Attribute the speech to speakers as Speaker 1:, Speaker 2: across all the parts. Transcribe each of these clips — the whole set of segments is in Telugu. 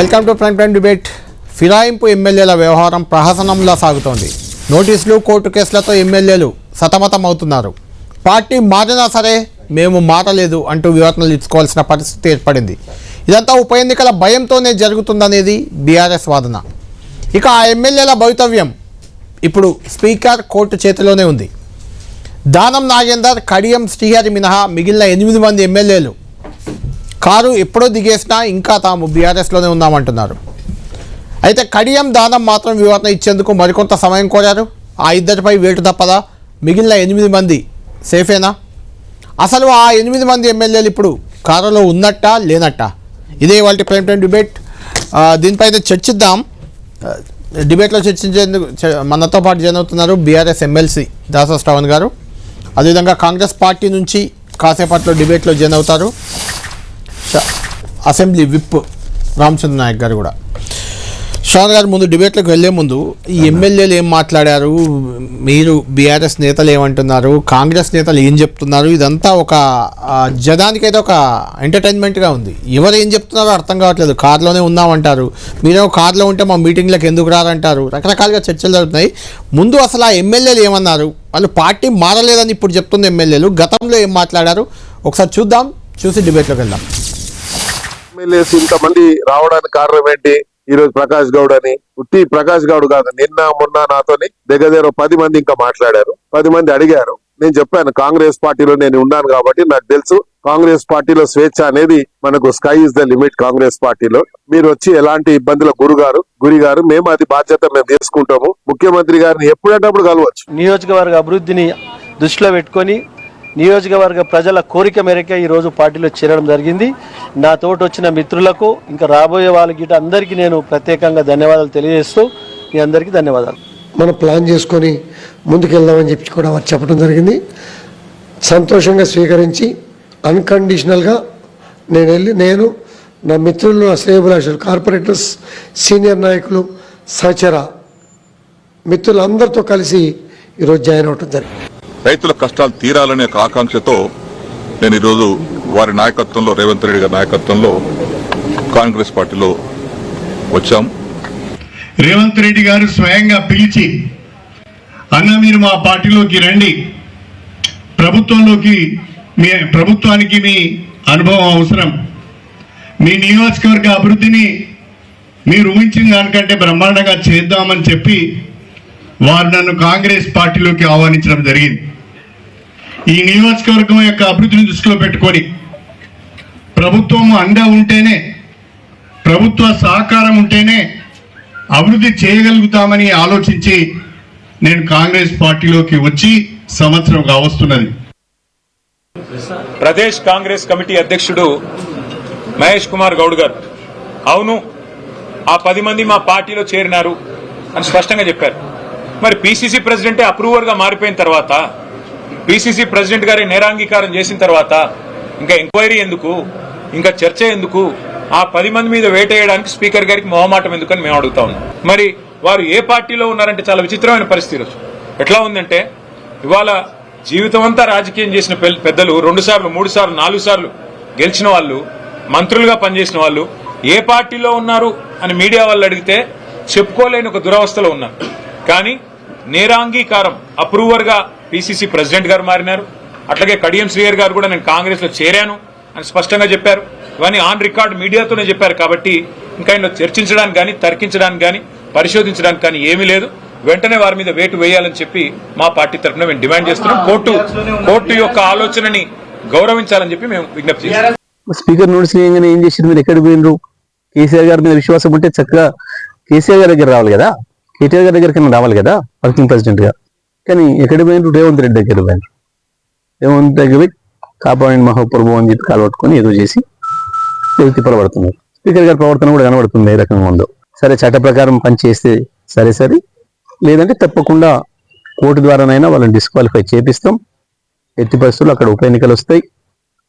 Speaker 1: Welcome to prime time debate ఫిరాయింపు ఎమ్మెల్యేల వ్యవహారం ప్రహసనంలా సాగుతోంది. నోటీసులు కోర్టు కేసులతో ఎమ్మెల్యేలు సతమతం అవుతున్నారు పార్టీ మారినా సరే మేము మారలేదు అంటూ వివరణలు ఇచ్చుకోవాల్సిన పరిస్థితి ఏర్పడింది. ఇదంతా ఉప ఎన్నికల భయంతోనే జరుగుతుందనేది బీఆర్ఎస్ వాదన. ఇక ఆ ఎమ్మెల్యేల భవితవ్యం ఇప్పుడు స్పీకర్ కోర్టు చేతిలోనే ఉంది. దానం నాగేందర్ కడియం శ్రీహరి మినహా మిగిలిన ఎనిమిది మంది ఎమ్మెల్యేలు కారు ఎప్పుడో దిగేసినా ఇంకా తాము బీఆర్ఎస్లోనే ఉన్నామంటున్నారు. అయితే కడియం దానం మాత్రం వివరణ ఇచ్చేందుకు మరికొంత సమయం కోరారు. ఆ ఇద్దరిపై వేటు తప్పదా? మిగిలిన ఎనిమిది మంది సేఫేనా? అసలు ఆ ఎనిమిది మంది ఎమ్మెల్యేలు ఇప్పుడు కారులో ఉన్నట్టా లేనట్టా? ఇదే వాళ్ళ ప్రైమ్ టైం డిబేట్ దీనిపై దీనిపైన చర్చిద్దాం. డిబేట్లో చర్చించేందుకు మనతో పాటు జాయిన్ అవుతున్నారు బీఆర్ఎస్ ఎమ్మెల్సీ దాసా శ్రవణ్ గారు. అదేవిధంగా కాంగ్రెస్ పార్టీ నుంచి కాసేపట్లో డిబేట్లో జాయిన్ అవుతారు. అసెంబ్లీ విప్ రామచంద్ర నాయక్ గారు కూడా. శ్రవణ్ గారు ముందు డిబేట్లకు వెళ్ళే ముందు ఈ ఎమ్మెల్యేలు ఏం మాట్లాడారు? మీరు బీఆర్ఎస్ నేతలు ఏమంటున్నారు? కాంగ్రెస్ నేతలు ఏం చెప్తున్నారు? ఇదంతా ఒక జనానికైతే ఒక ఎంటర్టైన్మెంట్గా ఉంది. ఎవరు ఏం చెప్తున్నారో అర్థం కావట్లేదు. కార్లోనే ఉన్నామంటారు. మీరేమో కార్లో ఉంటే మా మీటింగ్లకు ఎందుకు రారంటారు? రకరకాలుగా చర్చలు జరుగుతున్నాయి. ముందు అసలు ఆ ఎమ్మెల్యేలు ఏమన్నారు? వాళ్ళు పార్టీ మారలేదని ఇప్పుడు చెప్తున్న ఎమ్మెల్యేలు గతంలో ఏం మాట్లాడారు? ఒకసారి చూద్దాం. చూసి డిబేట్లోకి వెళ్దాం.
Speaker 2: ఎమ్మెల్యేస్ ఇంతమంది రావడానికి కారణం ఏంటి? ఈ రోజు ప్రకాష్ గౌడ్ అని. ఉట్టి ప్రకాష్ గౌడ్ కాదు. నిన్న మొన్న నాతోని దగ్గర దగ్గర పది మంది ఇంకా మాట్లాడారు. పది మంది అడిగారు. నేను చెప్పాను కాంగ్రెస్ పార్టీలో నేను ఉన్నాను కాబట్టి నాకు తెలుసు. కాంగ్రెస్ పార్టీలో స్వేచ్ఛ అనేది మనకు sky is the limit Congress పార్టీలో. మీరు వచ్చి ఎలాంటి ఇబ్బందుల గురుగారు గురి గారు మేము అది బాధ్యత మేము తీసుకుంటాము. ముఖ్యమంత్రి గారిని ఎప్పుడేటప్పుడు కలవచ్చు.
Speaker 3: నియోజకవర్గ అభివృద్ధిని దృష్టిలో పెట్టుకొని నియోజకవర్గ ప్రజల కోరిక మేరకే ఈరోజు పార్టీలో చేరడం జరిగింది. నా తోటి వచ్చిన మిత్రులకు ఇంకా రాబోయే వాళ్ళకి గిట్ట అందరికీ నేను ప్రత్యేకంగా ధన్యవాదాలు తెలియజేస్తూ మీ అందరికీ ధన్యవాదాలు.
Speaker 4: మనం ప్లాన్ చేసుకొని ముందుకెళ్దామని చెప్పి కూడా వారు చెప్పడం జరిగింది. సంతోషంగా స్వీకరించి అన్కండిషనల్గా నేను వెళ్ళి నేను నా మిత్రులు నా స్నేహితులు కార్పొరేటర్స్ సీనియర్ నాయకులు సహచర మిత్రులందరితో కలిసి ఈరోజు జాయిన్ అవటం జరిగింది.
Speaker 5: రైతుల కష్టాలు తీరాలనే ఒక ఆకాంక్షతో నేను ఈరోజు వారి నాయకత్వంలో రేవంత్ రెడ్డి గారి నాయకత్వంలో కాంగ్రెస్ పార్టీలో వచ్చాం.
Speaker 6: రేవంత్ రెడ్డి గారు స్వయంగా పిలిచి అన్న మీరు మా పార్టీలోకి రండి. ప్రభుత్వంలోకి మీ ప్రభుత్వానికి మీ అనుభవం అవసరం. మీ నియోజకవర్గ అభివృద్ధిని మీరు ఊహించిన దానికంటే బ్రహ్మాండంగా చేద్దామని చెప్పి వారు నన్ను కాంగ్రెస్ పార్టీలోకి ఆహ్వానించడం జరిగింది. ఈ నియోజకవర్గం యొక్క అభివృద్ధిని దృష్టిలో పెట్టుకొని ప్రభుత్వం అండ ఉంటేనే ప్రభుత్వ సహకారం ఉంటేనే అభివృద్ధి చేయగలుగుతామని ఆలోచించి నేను కాంగ్రెస్ పార్టీలోకి వచ్చి సంవత్సరం కావస్తున్నది.
Speaker 7: ప్రదేశ్ కాంగ్రెస్ కమిటీ అధ్యక్షుడు మహేష్ కుమార్ గౌడ్ గారు. అవును ఆ పది మంది మా పార్టీలో చేరినారు అని స్పష్టంగా చెప్పారు. మరి పిసిసి ప్రెసిడెంటే అప్రూవర్గా మారిపోయిన తర్వాత పిసిసి ప్రెసిడెంట్ గారి నేరాంగీకారం చేసిన తర్వాత ఇంకా ఎంక్వైరీ ఎందుకు ఇంకా చర్చ ఎందుకు ఆ పది మంది మీద వేటేయడానికి స్పీకర్ గారికి మొహమాటం ఎందుకని మేము అడుగుతా ఉన్నాం. మరి వారు ఏ పార్టీలో ఉన్నారంటే చాలా విచిత్రమైన పరిస్థితి ఎట్లా ఉందంటే ఇవాళ జీవితం అంతా రాజకీయం చేసిన పెద్దలు రెండు సార్లు మూడు సార్లు నాలుగు సార్లు గెలిచిన వాళ్ళు మంత్రులుగా పనిచేసిన వాళ్ళు ఏ పార్టీలో ఉన్నారు అని మీడియా వాళ్ళు అడిగితే చెప్పుకోలేని ఒక దురవస్థలో ఉన్నారు. కానీ నేరాంగీకారం అప్రూవర్గా పిసిసి ప్రెసిడెంట్ గారు మారినారు. అట్లాగే కడియం శ్రీయర్ గారు కూడా నేను కాంగ్రెస్లో చేరాను అని స్పష్టంగా చెప్పారు. ఇవన్నీ ఆన్ రికార్డ్ మీడియాతోనే చెప్పారు కాబట్టి ఇంకా ఇందులో చర్చించడానికి కానీ తర్కించడానికి కానీ పరిశోధించడానికి కానీ ఏమీ లేదు. వెంటనే వారి మీద వేటు వేయాలని చెప్పి మా పార్టీ తరఫున మేము డిమాండ్ చేస్తున్నాం. కోర్టు కోర్టు యొక్క ఆలోచనని గౌరవించాలని చెప్పి మేము విజ్ఞప్తి చేస్తున్నాం.
Speaker 8: స్పీకర్ నోటీస్ ఏం చేసిండ్రు? మీరు ఎక్కడ పోయినరు కేసీఆర్ గారి మీద విశ్వాసం ఉంటే చక్కగా కేసీఆర్ గారి దగ్గర రావాలి కదా? కేటీఆర్ గారి దగ్గరికి రావాలి కదా? వర్కింగ్ ప్రెసిడెంట్గా కానీ ఎక్కడ పోయినారు రేవంత్ రెడ్డి దగ్గర పోయినారు రేవంత్ దగ్గర పోయి కాపాడండి మహాప్రభు అని చెప్పి కాలబట్టుకొని ఏదో చేసి ఏదో తిప్పలబడుతున్నారు స్పీకర్ గారి ప్రవర్తన కూడా కనబడుతుంది ఏ రకంగా ఉందో. సరే చట్ట ప్రకారం పని చేస్తే సరే సరే. లేదంటే తప్పకుండా కోర్టు ద్వారానైనా వాళ్ళని డిస్క్వాలిఫై చేపిస్తాం. ఎట్టి పరిస్థితుల్లో అక్కడ ఉప ఎన్నికలు వస్తాయి.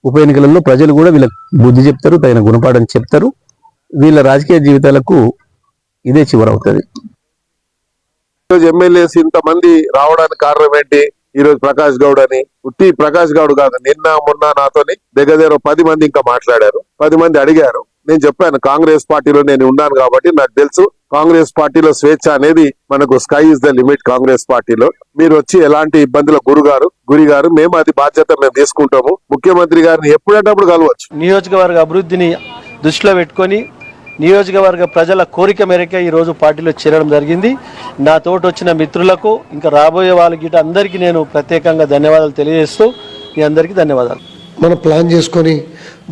Speaker 8: ఉప ఎన్నికలలో ప్రజలు కూడా వీళ్ళకి బుద్ధి చెప్తారు తగిన గుణపాఠం చెప్తారు. వీళ్ళ రాజకీయ జీవితాలకు ఇదే చివరవుతుంది.
Speaker 2: ఈరోజు ఎమ్మెల్యేస్ ఇంతమంది రావడానికి కారణం ఏంటి? ఈ రోజు ప్రకాష్ గౌడ్ అని. ఉట్టి ప్రకాష్ గౌడ్ కాదు. నిన్న మొన్న నాతోని దగ్గర పది మంది ఇంకా మాట్లాడారు. పది మంది అడిగారు. నేను చెప్పాను కాంగ్రెస్ పార్టీలో నేను ఉన్నాను కాబట్టి నాకు తెలుసు. కాంగ్రెస్ పార్టీలో స్వేచ్ఛ అనేది మనకు sky is the limit Congress పార్టీలో. మీరు వచ్చి ఎలాంటి ఇబ్బందుల గురుగారు గురి గారు మేము అది బాధ్యత మేము తీసుకుంటాము. ముఖ్యమంత్రి గారిని ఎప్పుడంటప్పుడు కలవచ్చు.
Speaker 3: నియోజకవర్గ అభివృద్ధిని దృష్టిలో పెట్టుకొని నియోజకవర్గ ప్రజల కోరిక మేరకే ఈరోజు పార్టీలో చేరడం జరిగింది. నా తోటి వచ్చిన మిత్రులకు ఇంకా రాబోయే వాళ్ళకి గిట్ట అందరికీ నేను ప్రత్యేకంగా ధన్యవాదాలు తెలియజేస్తూ మీ అందరికీ ధన్యవాదాలు.
Speaker 4: మనం ప్లాన్ చేసుకొని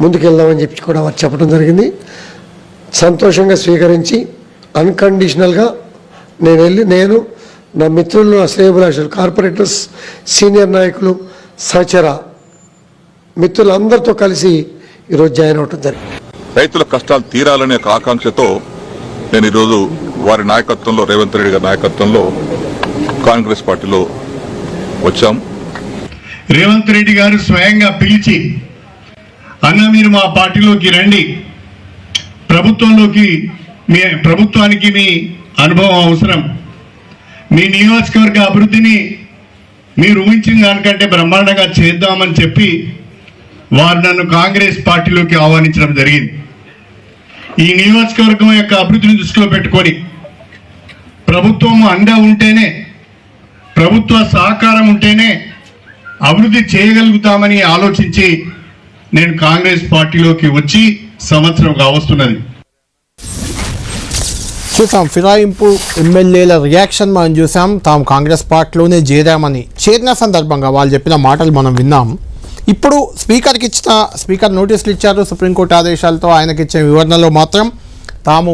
Speaker 4: ముందుకెళ్దామని చెప్పి కూడా వారు చెప్పడం జరిగింది. సంతోషంగా స్వీకరించి అన్కండిషనల్గా నేను వెళ్ళి నేను నా మిత్రులు నా శ్రేయభిలాషులు కార్పొరేటర్స్ సీనియర్ నాయకులు సహచర మిత్రులందరితో కలిసి ఈరోజు జాయిన్ అవటం జరిగింది.
Speaker 5: రైతుల కష్టాలు తీరాలనే ఒక ఆకాంక్షతో నేను ఈరోజు వారి నాయకత్వంలో రేవంత్ రెడ్డి గారి నాయకత్వంలో కాంగ్రెస్ పార్టీలో వచ్చాం.
Speaker 6: రేవంత్ రెడ్డి గారు స్వయంగా పిలిచి అన్న మీరు మా పార్టీలోకి రండి. ప్రభుత్వంలోకి మీ ప్రభుత్వానికి మీ అనుభవం అవసరం. మీ నియోజకవర్గ అభివృద్ధిని మీరు ఊహించిన దానికంటే బ్రహ్మాండంగా చేద్దామని చెప్పి వారు నన్ను కాంగ్రెస్ పార్టీలోకి ఆహ్వానించడం జరిగింది. ఈ నియోజకవర్గం యొక్క అభివృద్ధిని దృష్టిలో పెట్టుకొని ప్రభుత్వం అండ ఉంటేనే ప్రభుత్వ సహకారం ఉంటేనే అభివృద్ధి చేయగలుగుతామని ఆలోచించి నేను కాంగ్రెస్ పార్టీలోకి వచ్చి సంవత్సరం కావస్తున్నది.
Speaker 1: చూసాం ఫిరాయింపు ఎమ్మెల్యేల రియాక్షన్ మనం చూసాం. తాము కాంగ్రెస్ పార్టీలోనే చేరామని చేరిన సందర్భంగా వాళ్ళు చెప్పిన మాటలు మనం విన్నాం. ఇప్పుడు స్పీకర్కి ఇచ్చిన స్పీకర్ నోటీసులు ఇచ్చారు సుప్రీంకోర్టు ఆదేశాలతో ఆయనకి ఇచ్చిన వివరణలో మాత్రం తాము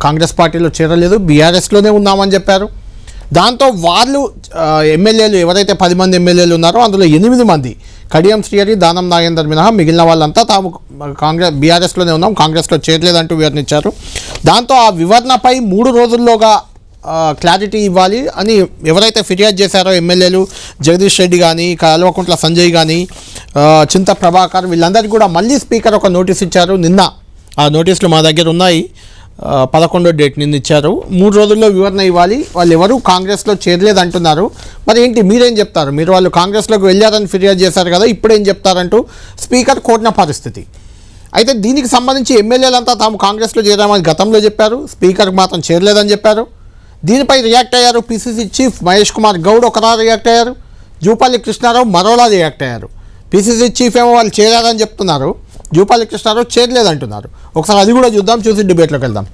Speaker 1: కాంగ్రెస్ పార్టీలో చేరలేదు బీఆర్ఎస్లోనే ఉన్నామని చెప్పారు. దాంతో వాళ్ళు ఎమ్మెల్యేలు ఎవరైతే పది మంది ఎమ్మెల్యేలు ఉన్నారో అందులో ఎనిమిది మంది కడియం శ్రీహరి దానం నాగేందర్ మినహా మిగిలిన వాళ్ళంతా తాము కాంగ్రెస్ బీఆర్ఎస్లోనే ఉన్నాం కాంగ్రెస్లో చేరలేదంటూ వివరణించారు దాంతో ఆ వివరణపై మూడు రోజుల్లోగా క్లారిటీ ఇవ్వాలి అని ఎవరైతే ఫిర్యాదు చేశారో ఎమ్మెల్యేలు జగదీష్ రెడ్డి కానీ కల్వకుంట్ల సంజయ్ కానీ చింత ప్రభాకర్ వీళ్ళందరికీ కూడా మళ్ళీ స్పీకర్ ఒక నోటీస్ ఇచ్చారు నిన్న. ఆ నోటీసులు మా దగ్గర ఉన్నాయి. పదకొండో డేట్ నిన్న ఇచ్చారు. మూడు రోజుల్లో వివరణ ఇవ్వాలి. వాళ్ళు ఎవరు కాంగ్రెస్లో చేరలేదు అంటున్నారు మరి ఏంటి మీరేం చెప్తారు? మీరు వాళ్ళు కాంగ్రెస్లోకి వెళ్ళారని ఫిర్యాదు చేశారు కదా ఇప్పుడేం చెప్తారంటూ స్పీకర్ కోరిన పరిస్థితి. అయితే దీనికి సంబంధించి ఎమ్మెల్యేలంతా తాము కాంగ్రెస్లో చేరామని గతంలో చెప్పారు. స్పీకర్కి మాత్రం చేరలేదని చెప్పారు. దీనిపై రియాక్ట్ అయ్యారు పిసిసి చీఫ్ మహేష్ కుమార్ గౌడ్ ఒకలా రియాక్ట్ అయ్యారు. జూపల్లి కృష్ణారావు మరోలా రియాక్ట్ అయ్యారు. పిసిసి చీఫ్ ఏమో వాళ్ళు చేరారని చెప్తున్నారు. జూపల్లి కృష్ణారావు చేరలేదంటున్నారు. ఒకసారి అది కూడా చూద్దాం చూసి డిబేట్లోకి వెళ్దాం.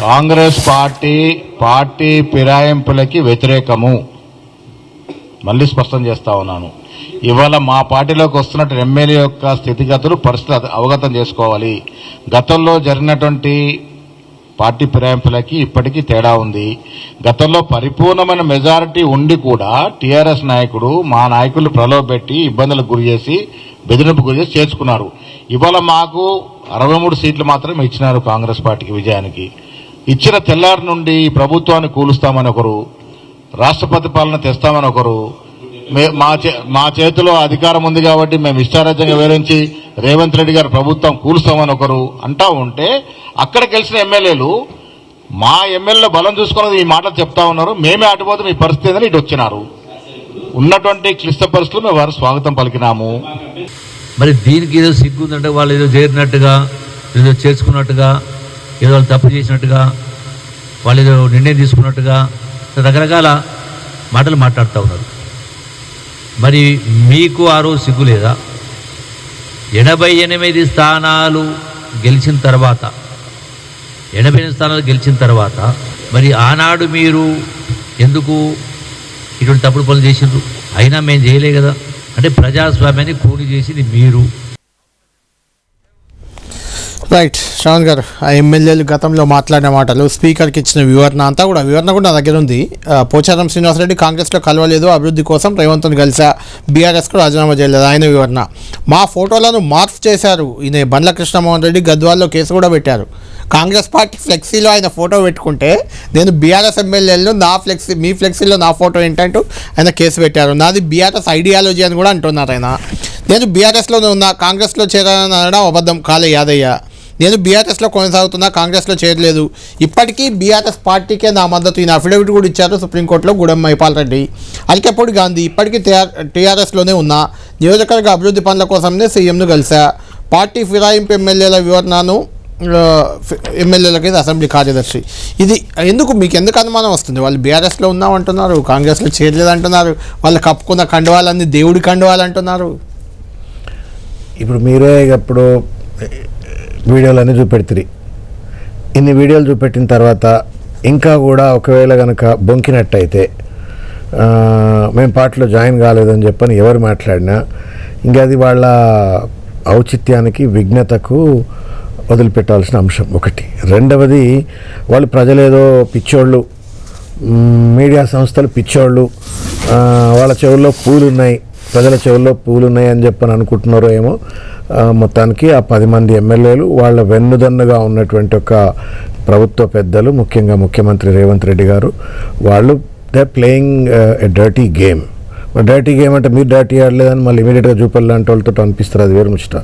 Speaker 9: కాంగ్రెస్ పార్టీ పార్టీ ఫిరాయింపులకి వ్యతిరేకము. మళ్ళీ స్పష్టం చేస్తా ఉన్నాను. ఇవాళ మా పార్టీలోకి వస్తున్నట్టు ఎమ్మెల్యే యొక్క స్థితిగతులు పరిస్థితి అవగతం చేసుకోవాలి. గతంలో జరిగినటువంటి పార్టీ ఫిరాయింపులకి ఇప్పటికీ తేడా ఉంది. గతంలో పరిపూర్ణమైన మెజారిటీ ఉండి కూడా టీఆర్ఎస్ నాయకుడు మా నాయకులు ప్రలోభపెట్టి ఇబ్బందులకు గురి చేసి బెదిరింపు గురి చేసి చేర్చుకున్నారు. ఇవాళ మాకు అరవై మూడు సీట్లు మాత్రమే ఇచ్చినారు కాంగ్రెస్ పార్టీకి విజయానికి. ఇచ్చిన తెల్లారి నుండి ప్రభుత్వాన్ని కూలుస్తామని ఒకరు రాష్ట్రపతి పాలన తెస్తామని ఒకరు మా చే- మా చేతిలో అధికారం ఉంది కాబట్టి మేము ఇష్టారాజ్యంగా వివరించి రేవంత్ రెడ్డి గారు ప్రభుత్వం కూలుస్తామని ఒకరు అంటా ఉంటే అక్కడ గెలిచిన ఎమ్మెల్యేలు మా ఎమ్మెల్యే బలం చూసుకున్నది ఈ మాటలు చెప్తా ఉన్నారు మేమే అటుపోతే మీ పరిస్థితి అని ఇటు వచ్చినారు. ఉన్నటువంటి క్లిష్ట పరిస్థితులు మేము వారు స్వాగతం పలికినాము.
Speaker 10: మరి దీనికి ఏదో సిగ్గు ఉందంటే వాళ్ళు ఏదో చేరినట్టుగా ఏదో చేర్చుకున్నట్టుగా ఏదో వాళ్ళు తప్పు చేసినట్టుగా వాళ్ళు ఏదో నిర్ణయం తీసుకున్నట్టుగా రకరకాల మాటలు మాట్లాడుతూ ఉన్నారు. మరి మీకు ఆ రోజు సిగ్గు లేదా ఎనభై ఎనిమిది స్థానాలు గెలిచిన తర్వాత ఎనభై ఎనిమిది స్థానాలు గెలిచిన తర్వాత మరి ఆనాడు మీరు ఎందుకు ఇటువంటి తప్పుడు పనులు చేసిండ్రు? అయినా మేము చేయలే కదా. అంటే ప్రజాస్వామ్యాన్ని కూలి చేసింది మీరు.
Speaker 1: రైట్ శ్రవణ్ గారు ఆ ఎమ్మెల్యేలు గతంలో మాట్లాడిన మాటలు స్పీకర్కి ఇచ్చిన వివరణ అంతా కూడా వివరణ కూడా నా దగ్గర ఉంది. పోచారం శ్రీనివాసరెడ్డి కాంగ్రెస్లో కలవలేదు అభివృద్ధి కోసం రేవంత్ను కలిసా బీఆర్ఎస్కు రాజీనామా చేయలేదు ఆయన వివరణ. మా ఫోటోలను మార్ఫ్ చేశారు ఈయన బండ్ల కృష్ణమోహన్ రెడ్డి గద్వాల్లో కేసు కూడా పెట్టారు. కాంగ్రెస్ పార్టీ ఫ్లెక్సీలో ఆయన ఫోటో పెట్టుకుంటే నేను బీఆర్ఎస్ ఎమ్మెల్యేలు నా ఫ్లెక్సీ మీ ఫ్లెక్సీలో నా ఫోటో ఏంటంటూ ఆయన కేసు పెట్టారు. నాది బీఆర్ఎస్ ఐడియాలజీ అని కూడా అంటున్నారు ఆయన. నేను బీఆర్ఎస్లోనే ఉన్నా కాంగ్రెస్లో చేరాలని అనడం అబద్ధం కాలే యాదయ్య. నేను బీఆర్ఎస్లో కొనసాగుతున్నా కాంగ్రెస్లో చేరలేదు. ఇప్పటికీ బీఆర్ఎస్ పార్టీకే నా మద్దతు. ఈయన అఫిడవిట్ కూడా ఇచ్చారు సుప్రీంకోర్టులో గూడెం మైపాల్ రెడ్డి. అలికెప్పుడు గాంధీ ఇప్పటికీ టీఆర్ టీఆర్ఎస్లోనే ఉన్నా. నియోజకవర్గ అభివృద్ధి పనుల కోసమే సీఎంను కలిసా పార్టీ ఫిరాయింపు ఎమ్మెల్యేల వివరణను ఎమ్మెల్యేలకి అసెంబ్లీ కార్యదర్శి. ఇది ఎందుకు మీకు ఎందుకు అనుమానం వస్తుంది? వాళ్ళు బీఆర్ఎస్లో ఉన్నామంటున్నారు కాంగ్రెస్లో చేరలేదంటున్నారు వాళ్ళు కప్పుకున్న కండువాలన్నీ దేవుడి కండువాలంటున్నారు.
Speaker 11: ఇప్పుడు మీరే ఇప్పుడు వీడియోలన్నీ చూపెడుతుంది. ఇన్ని వీడియోలు చూపెట్టిన తర్వాత ఇంకా కూడా ఒకవేళ కనుక బొంకినట్టయితే మేము పాటలో జాయిన్ కాలేదని చెప్పని ఎవరు మాట్లాడినా ఇంకా అది వాళ్ళ ఔచిత్యానికి విఘ్నతకు వదిలిపెట్టాల్సిన అంశం ఒకటి. రెండవది వాళ్ళు ప్రజలేదో పిచ్చోళ్ళు మీడియా సంస్థలు పిచ్చోళ్ళు వాళ్ళ చెవుల్లో పూలు ఉన్నాయి ప్రజల చెవుల్లో పూలు ఉన్నాయి అని చెప్పని అనుకుంటున్నారో ఏమో మొత్తానికి ఆ పది మంది ఎమ్మెల్యేలు వాళ్ళ వెన్నుదన్నుగా ఉన్నటువంటి ఒక ప్రభుత్వ పెద్దలు ముఖ్యంగా ముఖ్యమంత్రి రేవంత్ రెడ్డి గారు వాళ్ళు they playing a dirty game. Dirty game అంటే మీరు డర్టీ ఆడలేదని మళ్ళీ ఇమీడియట్గా చూపల్లాంటి వాళ్ళతో అనిపిస్తారు అది వేరు ముచ్చట.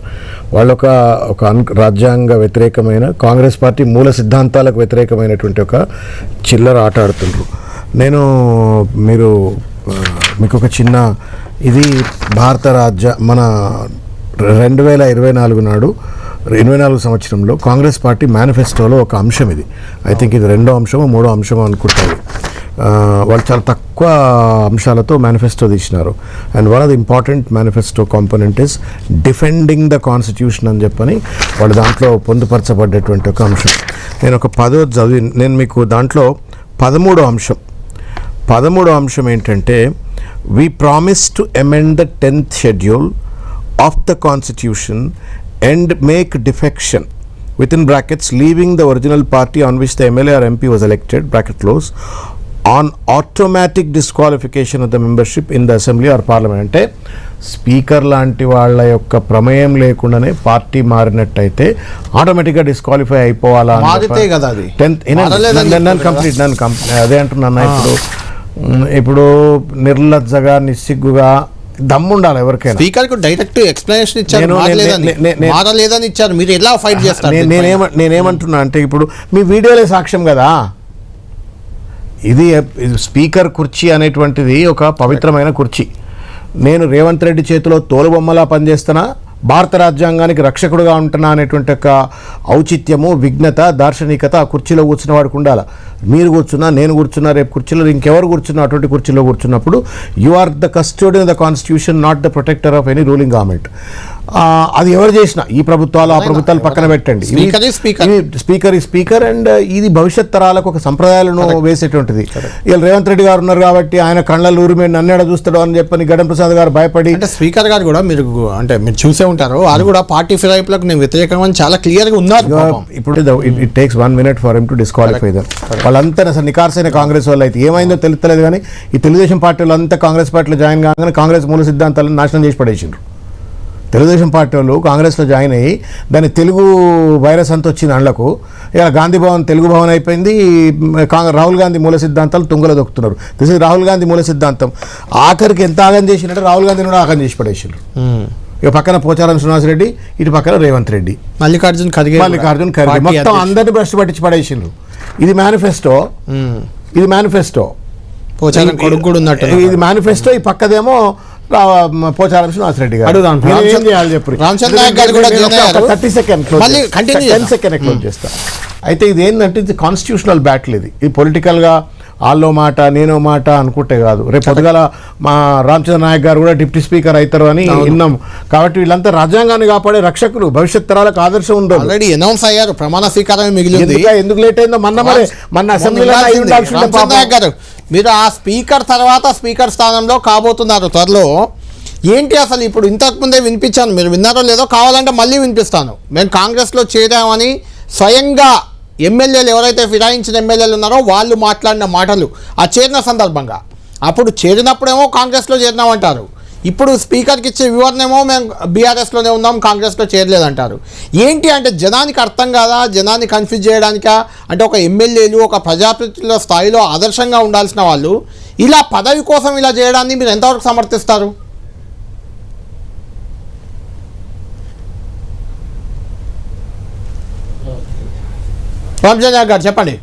Speaker 11: వాళ్ళు ఒక ఒక అన్ రాజ్యాంగ వ్యతిరేకమైన కాంగ్రెస్ పార్టీ మూల సిద్ధాంతాలకు వ్యతిరేకమైనటువంటి ఒక చిల్లర ఆట ఆడుతుండ్రు. నేను మీరు మీకు ఒక చిన్న ఇది భారత రాజ్య మన రెండు వేల ఇరవై నాలుగు నాడు ఇరవై నాలుగు సంవత్సరంలో కాంగ్రెస్ పార్టీ మేనిఫెస్టోలో ఒక అంశం ఇది. ఐ థింక్ ఇది రెండో అంశమో మూడో అంశమో అనుకుంటారు. వాళ్ళు చాలా తక్కువ అంశాలతో manifesto తీసినారు. And one of the important manifesto component is defending the constitution అని చెప్పని వాళ్ళు దాంట్లో పొందుపరచబడ్డటువంటి ఒక అంశం. నేను ఒక పదో చదివి నేను మీకు దాంట్లో పదమూడో అంశం పదమూడో అంశం ఏంటంటే we promise to amend the tenth schedule of the constitution and make defection within brackets leaving the original party on which the MLA or MP was elected bracket close on automatic disqualification of the membership in the assembly or parliament అంటే స్పీకర్ లాంటి వాళ్ళ యొక్క ప్రమేయం లేకుండానే పార్టీ మారినట్టయితే ఆటోమేటిక్గా డిస్క్వాలిఫై అయిపోవాలా. టెన్త్ కంప్లీట్ నన్ను అదే. అంటున్నా ఇప్పుడు. ఇప్పుడు నిర్లజ్జగా నిస్సిగ్గుగా దమ్ముండాలి ఎవరికైనా.
Speaker 1: స్పీకర్ డైరెక్ట్ ఎక్స్ప్లెనేషన్ ఇచ్చారు. మారలేదని ఇచ్చారు. మీరు ఎలా ఫైట్ చేస్తారు?
Speaker 11: నేనేమ నేనేమంటున్నా అంటే ఇప్పుడు మీ వీడియోలే సాక్ష్యం కదా. ఇది ఇది స్పీకర్ కుర్చీ అనేటువంటిది ఒక పవిత్రమైన కుర్చీ. నేను రేవంత్ రెడ్డి చేతిలో తోలుబొమ్మలా పనిచేస్తున్నా. భారత రాజ్యాంగానికి రక్షకుడుగా ఉంటున్నా అనేటువంటి ఒక ఔచిత్యము విఘ్నత దార్శనికత ఆ కుర్చీలో కూర్చున్న వాడికి ఉండాలి? మీరు కూర్చున్నా నేను కూర్చున్నా రేపు కుర్చీలో ఇంకెవరు కూర్చున్నా అటువంటి కుర్చీలో కూర్చున్నప్పుడు you are the custodian the constitution not the protector of any ruling government అది ఎవరు చేసినా ఈ ప్రభుత్వాలు ఆ ప్రభుత్వాలు పక్కన పెట్టండి. స్పీకర్ ఈ స్పీకర్. అండ్ ఇది భవిష్యత్ తరాలకు ఒక సంప్రదాయాలను వేసేటువంటిది. ఇలా రేవంత్ రెడ్డి గారు ఉన్నారు కాబట్టి ఆయన కళ్ళ ఊరి మీద నన్నేడ చూస్తాడు అని చెప్పని గడం ప్రసాద్ గారు భయపడి
Speaker 1: అంటే స్పీకర్ గారు కూడా మీరు అంటే మీరు చూసే ఉంటారు. వారు కూడా పార్టీ ఫిరాయింపులకు నేను వ్యతిరేకం అని చాలా క్లియర్గా ఉన్నారు పాపం.
Speaker 11: ఇప్పుడు it takes one minute for him to disqualify them వాళ్ళంతా అసలు నికార్సైన కాంగ్రెస్ వాళ్ళు అయితే ఏమైందో తెలుస్తలేదు కానీ ఈ తెలుగుదేశం పార్టీ వాళ్ళంతా కాంగ్రెస్ పార్టీలో జాయిన్ కాగానే కాంగ్రెస్ మూల సిద్ధాంతాలను నాశనం చేసి పడేసిండ్రు. తెలుగుదేశం పార్టీ వాళ్ళు కాంగ్రెస్లో జాయిన్ అయ్యి దాని తెలుగు వైరస్ అంతా వచ్చింది అండ్లకు ఇలా గాంధీ భవన్ తెలుగు భవన్ అయిపోయింది కాంగ్రెస్ రాహుల్ గాంధీ మూల సిద్ధాంతాలు తుంగలో దొక్కుతున్నారు. దిస్ ఇస్ రాహుల్ గాంధీ మూల సిద్ధాంతం ఆఖరికి ఎంత ఆగం చేసినట్టు రాహుల్ గాంధీని కూడా ఆగం చేసి పడేసిండ్రు.
Speaker 1: మ్మ్.
Speaker 11: ఇక పక్కన పోచారం శ్రీనివాసరెడ్డి ఇటు పక్కన రేవంత్ రెడ్డి.
Speaker 1: మల్లికార్జున్ ఖర్గే
Speaker 11: మల్లికార్జున్ ఖర్గే. మొత్తం. అందరిని భ్రష్టు పట్టించి పడేసిండ్రు. ఇది మేనిఫెస్టో. ఇది మేనిఫెస్టో?
Speaker 1: పోచారం కొడుకు కూడా ఉన్నట్టు
Speaker 11: ఇది మేనిఫెస్టో ఈ పక్కదేమో పోచారం శ్రీనివాసరెడ్డి గారు.
Speaker 1: అడుగుదాం.
Speaker 11: ఏం చేయాలి చెప్పు. Thirty second ten. Second close చేస్తా. అయితే ఇది ఏంటంటే ఇది కాన్స్టిట్యూషనల్ బ్యాటిల్ ఇది. ఇది పొలిటికల్గా వాళ్ళో మాట నేనో మాట అనుకుంటే కాదు. రేపు పొద్దుగాల మా రామచంద్ర నాయక్ గారు కూడా డిప్యూటీ స్పీకర్ అవుతారు అని విన్నాం కాబట్టి వీళ్ళంతా రాజ్యాంగాన్ని కాపాడే రక్షకులు. భవిష్యత్ తరాలకు ఆదర్శం ఉండదు
Speaker 1: ఆల్రెడీ అనౌన్స్ అయ్యారు. ప్రమాణ స్వీకారం మిగిలింది.
Speaker 11: ఎందుకు? లేట్ అయిందో? మొన్న మరి మొన్న అసెంబ్లీలో
Speaker 1: మీరు ఆ స్పీకర్ తర్వాత స్పీకర్ స్థానంలో కాబోతున్నారు. త్వరలో ఏంటి అసలు ఇప్పుడు ఇంతకు ముందే వినిపించాను. మీరు విన్నారో లేదో కావాలంటే మళ్ళీ వినిపిస్తాను. మేము కాంగ్రెస్లో చేరామని స్వయంగా ఎమ్మెల్యేలు ఎవరైతే ఫిరాయించిన ఎమ్మెల్యేలు ఉన్నారో వాళ్ళు మాట్లాడిన మాటలు ఆ చేరిన సందర్భంగా. అప్పుడు చేరినప్పుడేమో కాంగ్రెస్లో చేరినామంటారు. ఇప్పుడు స్పీకర్కి ఇచ్చే వివరణ ఏమో మేము బీఆర్ఎస్లోనే ఉన్నాం కాంగ్రెస్లో చేరలేదంటారు. ఏంటి అంటే జనానికి అర్థం కాదా? జనాన్ని కన్ఫ్యూజ్ చేయడానికా? అంటే ఒక ఎమ్మెల్యేలు ఒక ప్రజాప్రతినిధుల స్థాయిలో ఆదర్శంగా ఉండాల్సిన వాళ్ళు ఇలా పదవి కోసం ఇలా చేయడాన్ని మీరు ఎంతవరకు సమర్థిస్తారు? రామచంద్ర గారు చెప్పండి.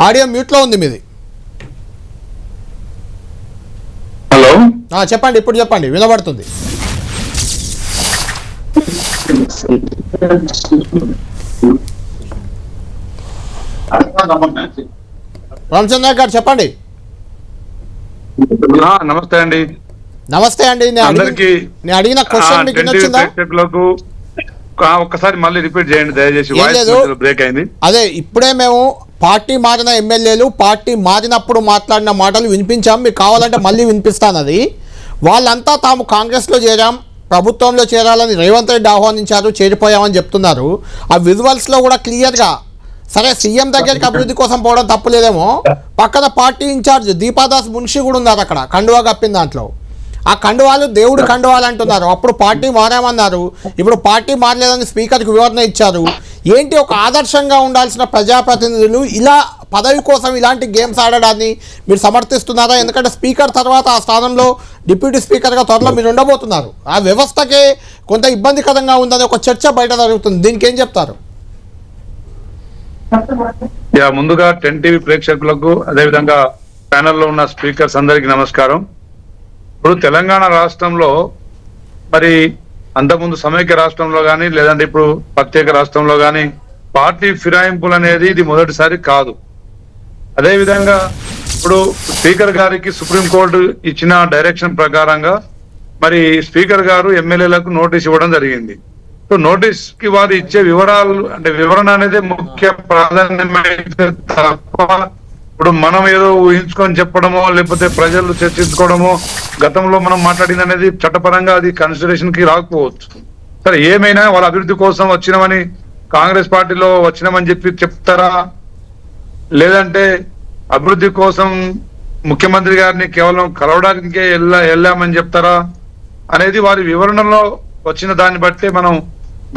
Speaker 1: ఆడియో మ్యూట్లో ఉంది మీది
Speaker 6: హలో
Speaker 1: ఆ, చెప్పండి ఇప్పుడు చెప్పండి. వినబడుతుంది. రామచంద్ర గారు చెప్పండి.
Speaker 12: నమస్తే అండి.
Speaker 1: నమస్తే అండి. నేను అడిగిన-
Speaker 12: అందరికీ
Speaker 1: నేను అడిగిన క్వశ్చన్ మీకు నచ్చిందా?
Speaker 12: ఒక్కసారి మళ్ళీ రిపీట్ చేయండి దయచేసి బ్రేక్ అయింది.
Speaker 1: అదే ఇప్పుడే మేము పార్టీ మారిన ఎమ్మెల్యేలు పార్టీ మారినప్పుడు మాట్లాడిన మాటలు వినిపించాం. మీకు కావాలంటే మళ్ళీ వినిపిస్తాను అది వాళ్ళంతా తాము కాంగ్రెస్లో చేరాం ప్రభుత్వంలో చేరాలని రేవంత్ రెడ్డి ఆహ్వానించారు చేరిపోయామని చెప్తున్నారు. ఆ విజువల్స్లో కూడా క్లియర్గా సరే సీఎం దగ్గరికి అభివృద్ధి కోసం పోవడం తప్పులేదేమో పక్కన పార్టీ ఇన్ఛార్జ్ దీపాదాస్ మున్షి కూడా ఉన్నారు అక్కడ కండువా కప్పిన దాంట్లో. ఆ కండువాలు దేవుడు కండువాలు అంటున్నారు. అప్పుడు పార్టీ మారామన్నారు. ఇప్పుడు పార్టీ మారలేదని స్పీకర్కి వివరణ ఇచ్చారు. ఏంటి ఒక ఆదర్శంగా ఉండాల్సిన ప్రజాప్రతినిధులు ఇలా పదవి కోసం ఇలాంటి గేమ్స్ ఆడడాన్ని మీరు సమర్థిస్తున్నారా? ఎందుకంటే స్పీకర్ తర్వాత ఆ స్థానంలో డిప్యూటీ స్పీకర్గా త్వరలో మీరు ఉండబోతున్నారు. ఆ వ్యవస్థకే కొంత ఇబ్బందికరంగా ఉందని ఒక చర్చ బయట జరుగుతుంది. దీనికి ఏం చెప్తారు?
Speaker 12: యా ముందుగా టెన్ టీవీ ప్రేక్షకులకు అదేవిధంగా ప్యానెల్లో ఉన్న స్పీకర్స్ అందరికీ నమస్కారం. ఇప్పుడు తెలంగాణ రాష్ట్రంలో మరి అంతకుముందు సమైక్య రాష్ట్రంలో కానీ లేదంటే ఇప్పుడు ప్రత్యేక రాష్ట్రంలో కానీ పార్టీ ఫిరాయింపులు అనేది ఇది మొదటిసారి కాదు. అదే విధంగా ఇప్పుడు స్పీకర్ గారికి సుప్రీంకోర్టు ఇచ్చిన డైరెక్షన్ ప్రకారంగా మరి స్పీకర్ గారు ఎమ్మెల్యేలకు నోటీస్ ఇవ్వడం జరిగింది. సో నోటీస్కి వారు ఇచ్చే వివరాలు అంటే వివరణ అనేది ముఖ్య ప్రాధాన్యమైతే తప్ప ఇప్పుడు మనం ఏదో ఊహించుకొని చెప్పడమో లేకపోతే ప్రజలు చర్చించుకోవడమో గతంలో మనం మాట్లాడింది అనేది చట్టపరంగా అది కన్సిడరేషన్కి రాకపోవచ్చు. సరే ఏమైనా వాళ్ళ అభివృద్ధి కోసం వచ్చినామని కాంగ్రెస్ పార్టీలో వచ్చినామని చెప్పి చెప్తారా? లేదంటే అభివృద్ధి కోసం ముఖ్యమంత్రి గారిని కేవలం కలవడానికే వెళ్ళా వెళ్ళామని చెప్తారా? అనేది వారి వివరణలో వచ్చిన దాన్ని బట్టి మనం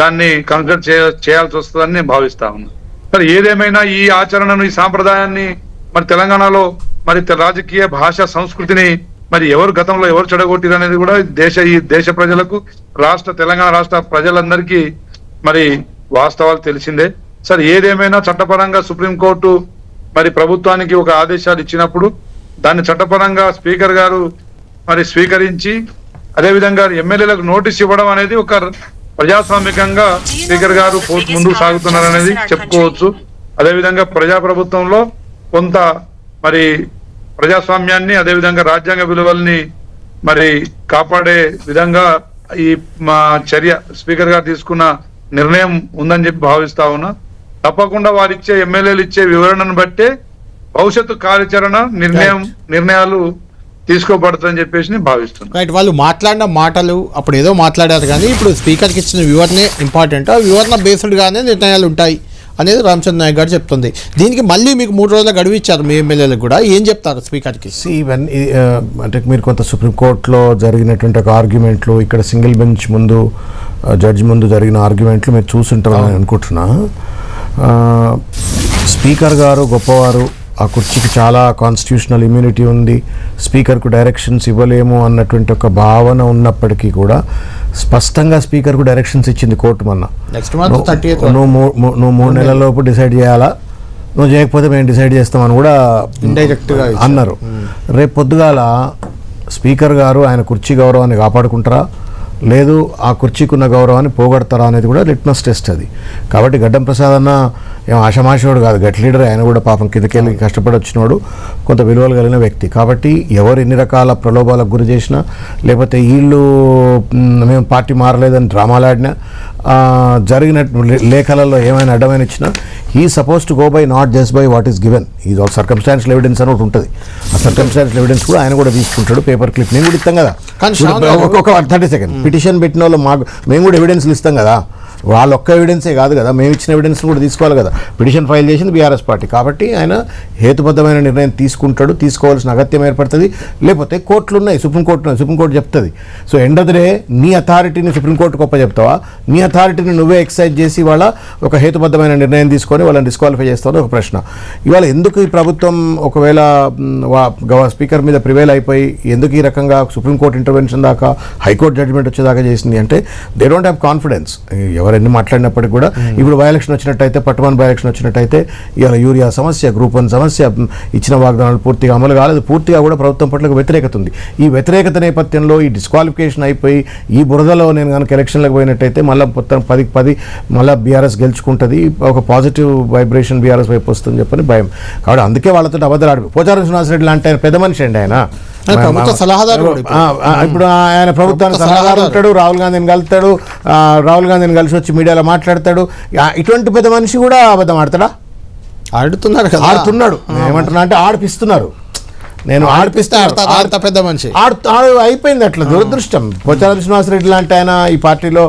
Speaker 12: దాన్ని కన్సిడర్ చేయ చేయాల్సి వస్తుందని నేను భావిస్తా ఉన్నా. సరే ఏదేమైనా ఈ ఆచరణను ఈ సాంప్రదాయాన్ని మరి తెలంగాణలో మరి రాజకీయ భాష సంస్కృతిని మరి ఎవరు గతంలో ఎవరు చెడగొట్టిరు అనేది కూడా దేశ ఈ దేశ ప్రజలకు రాష్ట్ర తెలంగాణ రాష్ట్ర ప్రజలందరికీ మరి వాస్తవాలు తెలిసిందే. సరే ఏదేమైనా చట్టపరంగా సుప్రీంకోర్టు మరి ప్రభుత్వానికి ఒక ఆదేశాలు ఇచ్చినప్పుడు దాన్ని చట్టపరంగా స్పీకర్ గారు మరి స్వీకరించి అదేవిధంగా ఎమ్మెల్యేలకు నోటీస్ ఇవ్వడం అనేది ఒక ప్రజాస్వామికంగా స్పీకర్ గారు పో- ముందుకు సాగుతున్నారనేది చెప్పుకోవచ్చు. అదేవిధంగా ప్రజాప్రభుత్వంలో కొంత మరి ప్రజాస్వామ్యాన్ని అదేవిధంగా రాజ్యాంగ విలువల్ని మరి కాపాడే విధంగా ఈ మా చర్య స్పీకర్ గారు తీసుకున్న నిర్ణయం ఉందని చెప్పి భావిస్తా ఉన్నా. తప్పకుండా వారు ఇచ్చే ఎమ్మెల్యేలు ఇచ్చే వివరణను బట్టే భవిష్యత్తు కార్యాచరణ నిర్ణయం నిర్ణయాలు తీసుకోబడుతుందని చెప్పేసి నేను భావిస్తున్నాను
Speaker 1: రైట్ వాళ్ళు మాట్లాడిన మాటలు అప్పుడు ఏదో మాట్లాడారు కానీ ఇప్పుడు స్పీకర్కి ఇచ్చిన వివరణే ఇంపార్టెంట్ ఆ వివరణ బేస్డ్గానే నిర్ణయాలు ఉంటాయి. అనేది రామచంద్ర నాయక్ గారు చెప్తుంది. దీనికి మళ్ళీ మీకు మూడు రోజుల గడువు ఇచ్చారు మీ ఎమ్మెల్యేలకు కూడా. ఏం చెప్తారు స్పీకర్కి?
Speaker 11: ఇవన్నీ అంటే మీరు కొంత సుప్రీంకోర్టులో జరిగినటువంటి ఒక ఆర్గ్యుమెంట్లు ఇక్కడ సింగిల్ బెంచ్ ముందు జడ్జి ముందు జరిగిన ఆర్గ్యుమెంట్లు మీరు చూసుంటారని అనుకుంటున్నా. స్పీకర్ గారు గొప్పవారు ఆ కుర్చీకి చాలా కాన్స్టిట్యూషనల్ ఇమ్యూనిటీ ఉంది. స్పీకర్కు డైరెక్షన్స్ ఇవ్వలేము అన్నటువంటి ఒక భావన ఉన్నప్పటికీ కూడా స్పష్టంగా స్పీకర్కు డైరెక్షన్స్ ఇచ్చింది కోర్టు మొన్న.
Speaker 1: నెక్స్ట్
Speaker 11: నువ్వు- నువ్వు మూడు నెలల లోపు డిసైడ్ చేయాలా? నువ్వు చేయకపోతే మేము డిసైడ్ చేస్తామని కూడా
Speaker 1: Indirect గా ఇచ్చారు.
Speaker 11: అన్నారు. రేపు పొద్దుగాల స్పీకర్ గారు ఆయన కుర్చీ గౌరవాన్ని కాపాడుకుంటారా? లేదు ఆ కుర్చీకున్న గౌరవాన్ని పోగొడతారా అనేది కూడా లిట్మస్ టెస్ట్ అది. కాబట్టి గడ్డం ప్రసాద్ అన్న ఏం ఆషమాషోడు కాదు గట్ లీడర్. ఆయన కూడా పాపం కిందకెళ్ళి కష్టపడి వచ్చినోడు కొంత విలువలు కలిగిన వ్యక్తి. కాబట్టి ఎవరు ఎన్ని రకాల ప్రలోభాలకు గురి చేసినా లేకపోతే వీళ్ళు మేము పార్టీ మారలేదని డ్రామాలు ఆడినా జరిగిన లేఖలలో ఏమైనా అడ్డమైన ఇచ్చినా he suppose to go by not just by what is given ఈ సర్కమ్స్టాన్షియల్ ఎవిడెన్స్ అని ఒకటి ఉంటుంది. ఆ సర్కమ్స్టాన్షియల్ ఎవిడెన్స్ కూడా ఆయన కూడా తీసుకుంటాడు పేపర్ క్లిప్ నేను కూడా ఇస్తాం కదా. ఒక థర్టీ సెకండ్. పిటిషన్ పెట్టిన వాళ్ళు మాకు మేము కూడా ఎవిడెన్స్లు ఇస్తాం కదా. వాళ్ళ ఒక్క ఎవిడెన్సే కాదు కదా. మేము ఇచ్చిన ఎవిడెన్స్ కూడా తీసుకోవాలి కదా. పిటిషన్ ఫైల్ చేసింది బీఆర్ఎస్ పార్టీ. కాబట్టి ఆయన హేతుబద్ధమైన నిర్ణయం తీసుకుంటాడు తీసుకోవాల్సిన అగత్యం ఏర్పడుతుంది. లేకపోతే కోర్టులు ఉన్నాయి సుప్రీంకోర్టు ఉన్నాయి సుప్రీంకోర్టు చెప్తుంది. So end of the day నీ అథారిటీని సుప్రీంకోర్టు గొప్ప చెప్తావా నీ అథారిటీని నువ్వే ఎక్సైజ్ చేసి వాళ్ళ ఒక హేతుబద్ధమైన నిర్ణయం తీసుకొని వాళ్ళని డిస్క్వాలిఫై చేస్తావు ఒక ప్రశ్న. ఇవాళ ఎందుకు ఈ ప్రభుత్వం ఒకవేళ వా- గవ స్పీకర్ మీద ప్రివేల్ అయిపోయి ఎందుకు ఈ రకంగా సుప్రీంకోర్టు ఇంటర్వెన్షన్ దాకా హైకోర్టు జడ్జిమెంట్ వచ్చేదాకా చేసింది అంటే దే డోంట్ హ్యావ్ కాన్ఫిడెన్స్ ఎవరు ఎన్ని మాట్లాడినప్పటికీ కూడా ఇప్పుడు బై ఎలక్షన్ వచ్చినట్టయితే పట్టుమన్ బై ఎలక్షన్ వచ్చినట్టయితే ఇవాళ యూరియా సమస్య గ్రూప్ వన్ సమస్య ఇచ్చిన వాగ్దానాలు పూర్తిగా అమలు కాలేదు. పూర్తిగా కూడా ప్రభుత్వం పట్ల వ్యతిరేకత ఉంది. ఈ వ్యతిరేకత నేపథ్యంలో ఈ డిస్క్వాలిఫికేషన్ అయిపోయి ఈ బురదలో నేను కనుక ఎలక్షన్లకు పోయినట్టయితే మళ్ళీ మొత్తం పదికి పది మళ్ళీ బీఆర్ఎస్ గెలుచుకుంటుంది. ఒక పాజిటివ్ వైబ్రేషన్ బీఆర్ఎస్ వైపు వస్తుంది చెప్పని భయం. కాబట్టి అందుకే వాళ్ళతో అబద్ధాలు ఆడు పోచారం శ్రీనివాసరెడ్డి లాంటి ఆయన పెద్ద మనిషి అండి ఆయన.
Speaker 1: ప్రభుత్వ సలహాదారు కూడా ఇప్పుడు.
Speaker 11: ఆయన ప్రభుత్వానికి
Speaker 1: ప్రభుత్వ
Speaker 11: సలహాదారు. ఉంటాడు రాహుల్ గాంధీని కలుస్తాడు ఆ, రాహుల్ గాంధీని కలిసి వచ్చి మీడియాలో మాట్లాడతాడు. ఇటువంటి పెద్ద మనిషి కూడా అబద్ధం ఆడతాడా?
Speaker 1: ఆడుతున్నారు కదా.
Speaker 11: ఆడుతున్నాడు. నేను ఏమంటున్నా అంటే ఆడిపిస్తున్నారు. నేను
Speaker 1: ఆడిపిస్తే అంత పెద్ద మనిషి.
Speaker 11: అయిపోయింది అట్లా దురదృష్టం. పోచారం శ్రీనివాసరెడ్డి లాంటి ఆయన ఈ పార్టీలో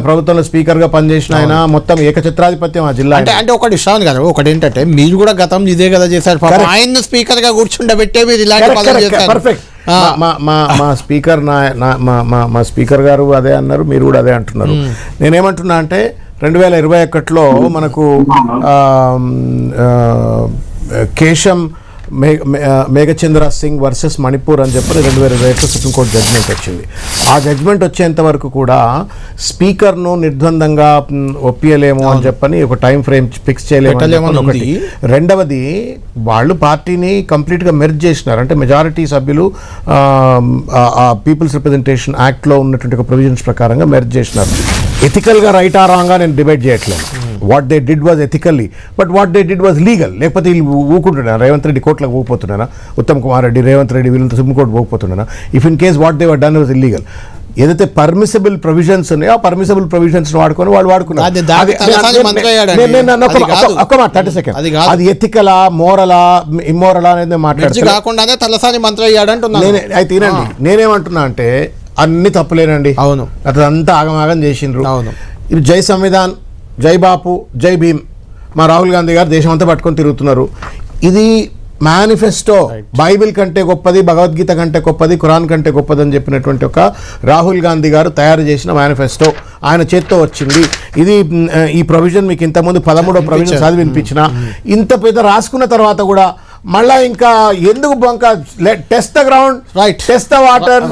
Speaker 11: ప్రభుత్వంలో స్పీకర్గా పనిచేసిన ఆయన మొత్తం ఏకఛత్రాధిపత్యం ఆ జిల్లా
Speaker 1: అంటే అంటే ఒకటి శ్రావణ్ గారు ఒకటి ఏంటంటే మీరు కూడా గతం ఇదే కదా చేశారు. ఆయన స్పీకర్గా కూర్చుండబెట్టే మీరు ఇలాంటి. ఆ.
Speaker 11: మా- మా మా స్పీకర్ నా మా స్పీకర్ గారు అదే అన్నారు మీరు కూడా అదే అంటున్నారు. నేనేమంటున్నా అంటే రెండు వేల ఇరవై ఒకటిలో మనకు కేశం మే మేఘచంద్ర సింగ్ వర్సెస్ మణిపూర్ అని చెప్పి రెండు వేల ఇరవై ఒకటి సుప్రీంకోర్టు జడ్జిమెంట్ వచ్చింది. ఆ జడ్జిమెంట్ వచ్చేంత వరకు కూడా స్పీకర్ను నిర్ద్వందంగా ఒప్పియలేము అని చెప్పని ఒక టైం ఫ్రేమ్ ఫిక్స్ చేయలేము ఒకటి. రెండవది వాళ్ళు పార్టీని కంప్లీట్గా మెర్జ్ చేసినారు. అంటే మెజారిటీ సభ్యులు ఆ పీపుల్స్ రిప్రజెంటేషన్ యాక్ట్లో ఉన్నటువంటి ఒక ప్రొవిజన్స్ ప్రకారంగా మెర్జ్ చేసినారు. ఎథికల్గా రైట్ ఆ రాంగా నేను డిబేట్ చేయట్లేదు. What they did was ethically but what they did was legal లేకపోతే వీళ్ళు ఊకుంటున్నారా? రేవంత్ రెడ్డి కోర్టులకు పోకపోతున్నారా ఉత్తమ్ కుమార్ రెడ్డి రేవంత్ రెడ్డి వీళ్ళంతా supreme court పోకపోతున్నారా if in case what they were done was illegal ఏదైతే పర్మిసబుల్ ప్రొవిజన్స్ ఉన్నాయో ఆ పర్మిసబుల్ ప్రొవిజన్స్ వాడుకొని వాళ్ళు వాడుకున్నారు. మాట థర్టీ సెకండ్
Speaker 1: అది
Speaker 11: ఎథికలా మోరలా ఇమ్మోరలా అనేది
Speaker 1: మిర్చి
Speaker 11: మాట్లాడుతున్నా.
Speaker 1: కాకుండానే తలసాని మంత్రి
Speaker 11: అయితే తినండి. నేనేమంటున్నా అంటే అన్ని తప్పులేనండి.
Speaker 1: అవును.
Speaker 11: అదంతా ఆగమాగం చేసిండ్రు.
Speaker 1: అవును.
Speaker 11: ఇది జై సంవిధాన్ జై బాపు జై భీమ్. మా రాహుల్ గాంధీ గారు దేశం అంతా పట్టుకొని తిరుగుతున్నారు. ఇది మేనిఫెస్టో బైబిల్ కంటే గొప్పది భగవద్గీత కంటే గొప్పది ఖురాన్ కంటే గొప్పది అని చెప్పినటువంటి ఒక రాహుల్ గాంధీ గారు తయారు చేసిన మేనిఫెస్టో ఆయన చేత్తో వచ్చింది. ఇది ఈ ప్రొవిజన్ మీకు ఇంతకుముందు పదమూడో ప్రొవిజన్ చదివి వినిపించిన ఇంత పెద్ద రాసుకున్న తర్వాత కూడా మళ్ళా ఇంకా ఎందుకు బొంక? Test the ground
Speaker 1: Right.
Speaker 11: Test the water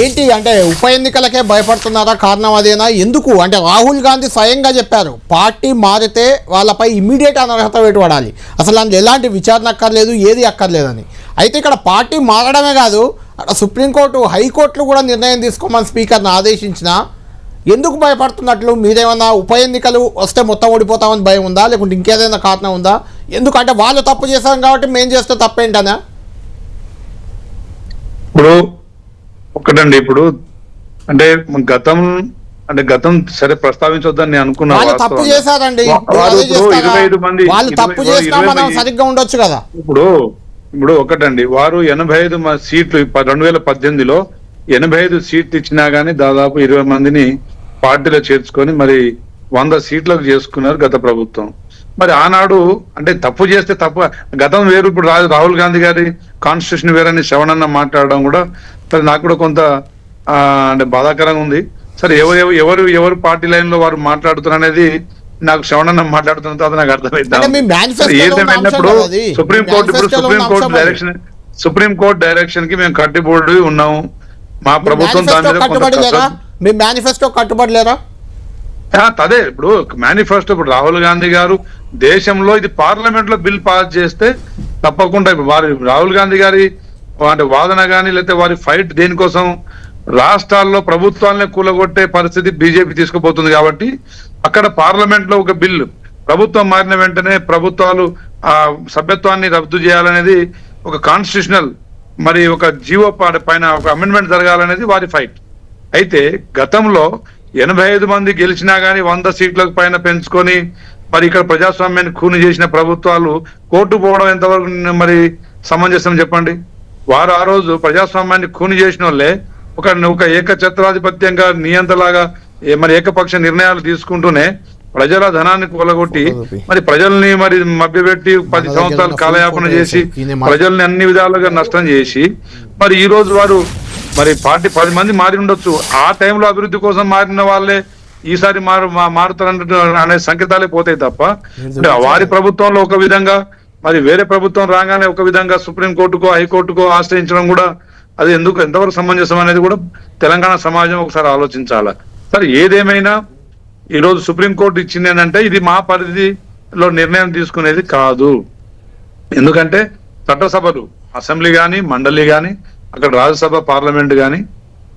Speaker 1: ఏంటి అంటే ఉప ఎన్నికలకే భయపడుతున్నారా? కారణం అదేనా? ఎందుకు? అంటే రాహుల్ గాంధీ స్వయంగా చెప్పారు పార్టీ మారితే వాళ్ళపై ఇమీడియట్ అనర్హత వేటుపడాలి అసలు అందులో ఎలాంటి విచారణ అక్కర్లేదు ఏది అక్కర్లేదని. అయితే ఇక్కడ పార్టీ మారడమే కాదు అక్కడ సుప్రీంకోర్టు హైకోర్టులు కూడా నిర్ణయం తీసుకోమని స్పీకర్ని ఆదేశించిన ఎందుకు భయపడుతున్నట్లు? మీరేమన్నా ఉప ఎన్నికలు వస్తే మొత్తం ఓడిపోతామని భయం ఉందా? లేకుంటే ఇంకేదైనా కారణం ఉందా? ఎందుకంటే వాళ్ళు తప్పు చేశారు కాబట్టి మేము చేస్తే తప్పేంటనా
Speaker 12: ఇప్పుడు ఒకటండి ఇప్పుడు అంటే గతం అంటే గతం సరే ప్రస్తావించొద్దని నేను అనుకున్నా
Speaker 1: వాళ్ళు తప్పు. చేశారండి?
Speaker 12: ఇరవై ఐదు మంది
Speaker 1: వాళ్ళు తప్పు చేసినా మనం సరిగ్గా ఉండొచ్చు కదా
Speaker 12: ఇప్పుడు ఇప్పుడు ఒకటండి వారు ఎనభై ఐదు మ- సీట్లు రెండు వేల పద్దెనిమిదిలో ఎనభై ఐదు సీట్లు ఇచ్చినా గానీ దాదాపు ఇరవై మందిని పార్టీలో చేర్చుకొని మరి వంద సీట్లకు చేసుకున్నారు గత ప్రభుత్వం మరి ఆనాడు అంటే తప్పు చేస్తే తప్పు. గతం వేరు ఇప్పుడు రా- రాహుల్ గాంధీ గారి కాన్స్టిట్యూషన్ వేరని శ్రవణన్న మాట్లాడడం కూడా సరే నాకు కూడా కొంత అంటే బాధాకరంగా ఉంది. సరే ఎవరు ఎవరు- ఎవరు పార్టీ లైన్లో వారు మాట్లాడుతున్నారు అనేది నాకు శ్రవణన్న మాట్లాడుతున్న తర్వాత నాకు అర్థమైంది. ఏదేమైనప్పుడు
Speaker 1: అంశం కదా అది.
Speaker 12: సుప్రీం
Speaker 1: మీ
Speaker 12: కోర్టు ఇప్పుడు supreme court. Direction supreme court డైరెక్షన్కి మేము కట్టుబడి ఉన్నాము మా ప్రభుత్వం దాని మీద
Speaker 1: మీ మేనిఫెస్టో
Speaker 12: అదే ఇప్పుడు మేనిఫెస్టో ఇప్పుడు రాహుల్ గాంధీ గారు దేశంలో ఇది పార్లమెంట్లో బిల్ పాస్ చేస్తే తప్పకుండా ఇప్పుడు వారి రాహుల్ గాంధీ గారి అంటే వాదన కానీ లేకపోతే వారి ఫైట్ దేనికోసం రాష్ట్రాల్లో ప్రభుత్వాలనే కూలగొట్టే పరిస్థితి బీజేపీ తీసుకుపోతుంది కాబట్టి అక్కడ పార్లమెంట్లో ఒక బిల్లు ప్రభుత్వం మారిన వెంటనే ప్రభుత్వాలు ఆ సభ్యత్వాన్ని రద్దు చేయాలనేది ఒక కాన్స్టిట్యూషనల్ మరి ఒక జీవో పైన ఒక అమెండ్మెంట్ జరగాలనేది వారి ఫైట్ అయితే గతంలో ఎనభై ఐదు మంది గెలిచినా గానీ వంద సీట్లకు పైన పెంచుకొని మరి ఇక్కడ ప్రజాస్వామ్యాన్ని కూని చేసిన ప్రభుత్వాలు కోర్టు పోవడం ఎంతవరకు మరి సమంజసం చెప్పండి? వారు ఆ రోజు ప్రజాస్వామ్యాన్ని కూని చేసిన వాళ్ళే. ఒక ఒక ఏకఛత్రాధిపత్యంగా నియంతలాగా మరి ఏకపక్ష నిర్ణయాలు తీసుకుంటూనే ప్రజల ధనాన్ని కూలగొట్టి మరి ప్రజల్ని మరి మభ్యపెట్టి పది సంవత్సరాలు కాలయాపన చేసి ప్రజల్ని అన్ని విధాలుగా నష్టం చేసి మరి ఈ రోజు వారు మరి పార్టీ పది మంది మారి ఉండొచ్చు ఆ టైంలో అభివృద్ధి కోసం మారిన వాళ్ళే. ఈసారి మారు మారుతారంట అనే సంకేతాలే పోతాయి తప్ప అంటే వారి ప్రభుత్వంలో ఒక విధంగా మరి వేరే ప్రభుత్వం రాగానే ఒక విధంగా సుప్రీంకోర్టుకో హైకోర్టుకో ఆశ్రయించడం కూడా అది ఎందుకు ఎంతవరకు సమంజసం అనేది కూడా తెలంగాణ సమాజం ఒకసారి ఆలోచించాలి. సరే ఏదేమైనా ఈరోజు సుప్రీంకోర్టు ఇచ్చింది ఏంటంటే ఇది మా పరిధిలో నిర్ణయం తీసుకునేది కాదు. ఎందుకంటే చట్టసభలు అసెంబ్లీ కానీ మండలి కానీ అక్కడ రాజ్యసభ పార్లమెంట్ కానీ